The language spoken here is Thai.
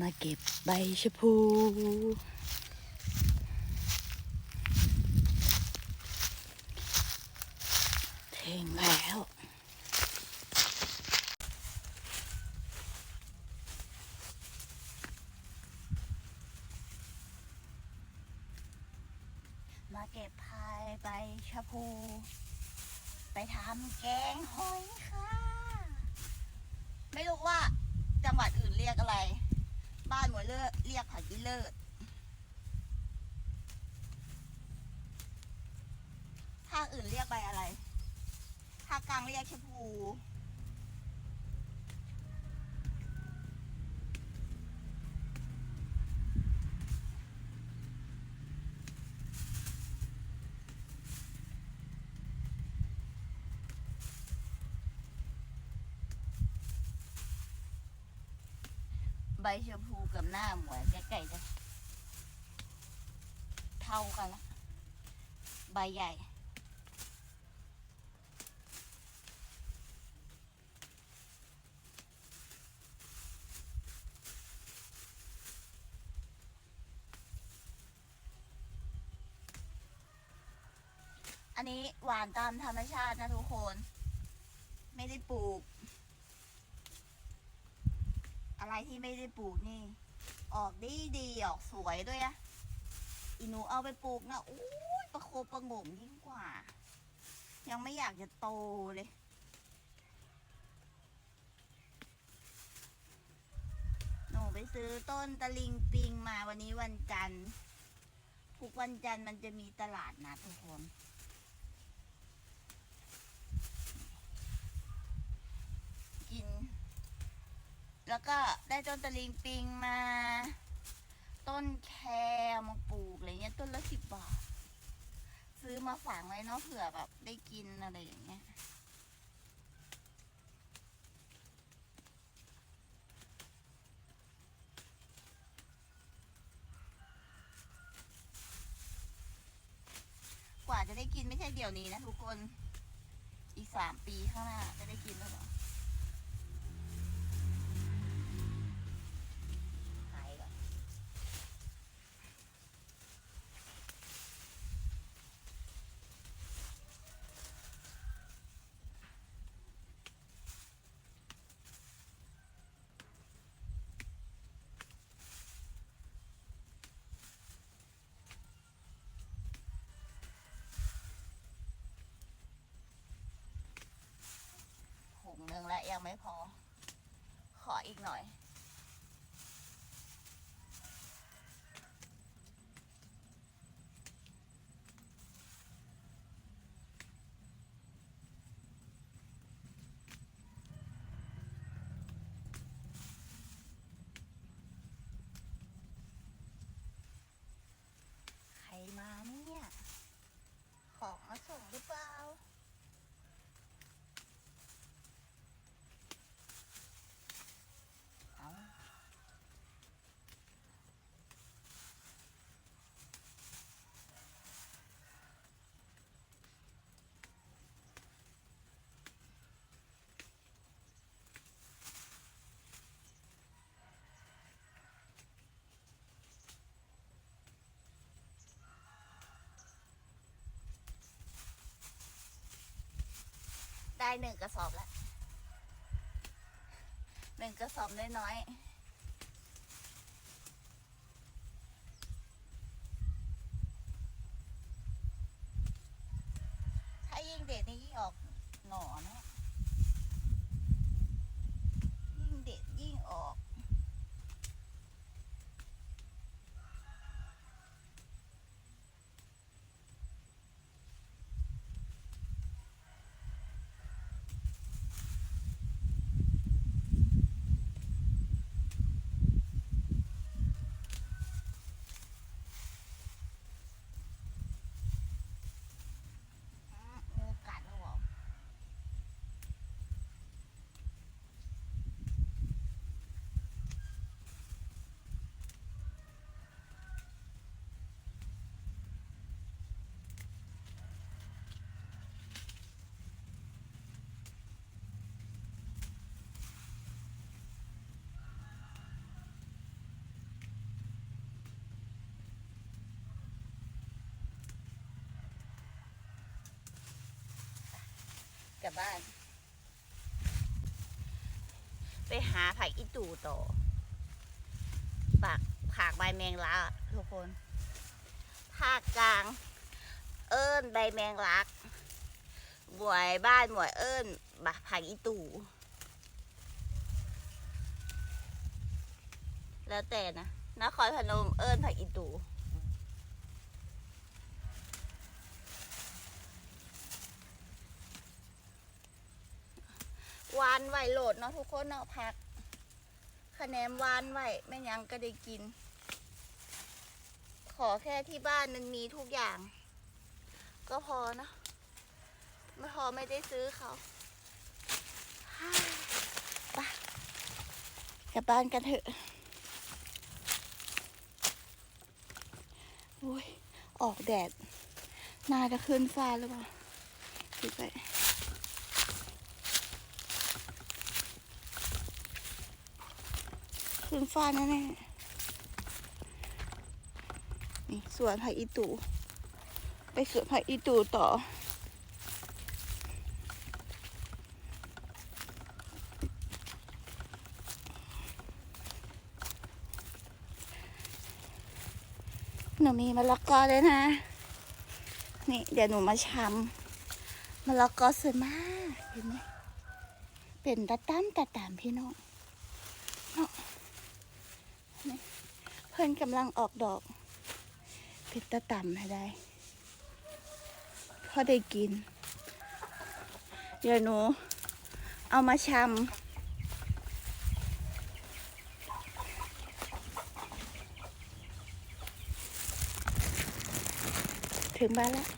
มาเก็บใบชะพูถึงแล้วมาเก็บพายใบชะพู ไปทำแกงหอยค่ะ ไม่รู้ว่าจังหวัดอื่นเรียกอะไร บ้านหมวยเลิศเรียกผักอีเลิศภาคอื่นเรียกใบอะไรภาคกลางเรียกชะพู ใบชมพูกับหน้าหมวยใกล้ๆจะเท่ากันละใบใหญ่ อันนี้หวานตามธรรมชาตินะทุกคน ไม่ได้ปลูก อะไรที่ไม่ได้ปลูกนี่ ออกดีดีออกสวยด้วยอะอีหนูเอาไปปลูกนะอู้ยประโคประงมยิ่งกว่า ยังไม่อยากจะโตเลย หนูไปซื้อต้นตะลิงปิงมาวันนี้วันจันทร์ทุกวันจันทร์มันจะมีตลาดนะทุกคนกิน แล้วก็ได้ต้นตะลิงปิงมา ต้นแครมาปลูกอะไรเงี้ยต้นละสิบบาท ซื้อมาฝังไว้เนาะเผื่อแบบได้กินอะไรอย่างเงี้ยกว่าจะได้กินไม่ใช่เดี๋ยวนี้นะทุกคน อีกสามปีข้างหน้าจะได้กินแล้วหรอ งหนึ่งแล้วยังไม่พอ ขออีกหน่อย ใครมาเนี่ย ของมาส่งหรือเปล่า ได้หนึ่งกระสอบแล้วหนึ่งกระสอบน้อยๆถ้ายิ่งเด็ดนี่ยิ่งออกหน่อนะ ยิ่งเด็ดยิ่งออก อืมงูกัดแล้วเหรอ กลับบ้าน ไปหาผักอีตู่ต่อปากผากใบแมงลักทุกคนภาคกลาง เอิ้นใบแมงลักหวยบ้านหวยเอิ้นบักผักอีตู่แล้วแต่นะนครพนมเอิ้นผักอีตู่วานไหวโหลดเนาะทุกคนเนาะผักคะแนนวานไหวแม่ยังก็ได้กิน ขอแค่ที่บ้านมันมีทุกอย่าง ก็พอเนะไม่พอไม่ได้ซื้อเขาไปกลับบ้านกันเถอะโอ้ยออกแดดน่าจะขึ้นฟ้าหรือเปล่าดูไป ขึ้นฟ้าแน่ๆนี่สวนผักอีตู ไปสวนผักอีตูต่อ หนูมีมะละกอเลยนะ นี่เดี๋ยวหนูมาชำมะละกอสวยมาก เห็นไหมเป็นตะตั้มตะตามพี่น้องเนาะ เพิ่นกำลังออกดอกเป็นตะต่ำให้ได้พอได้กิน เดี๋ยวหนู เอามาชำถึงบ้านแล้ว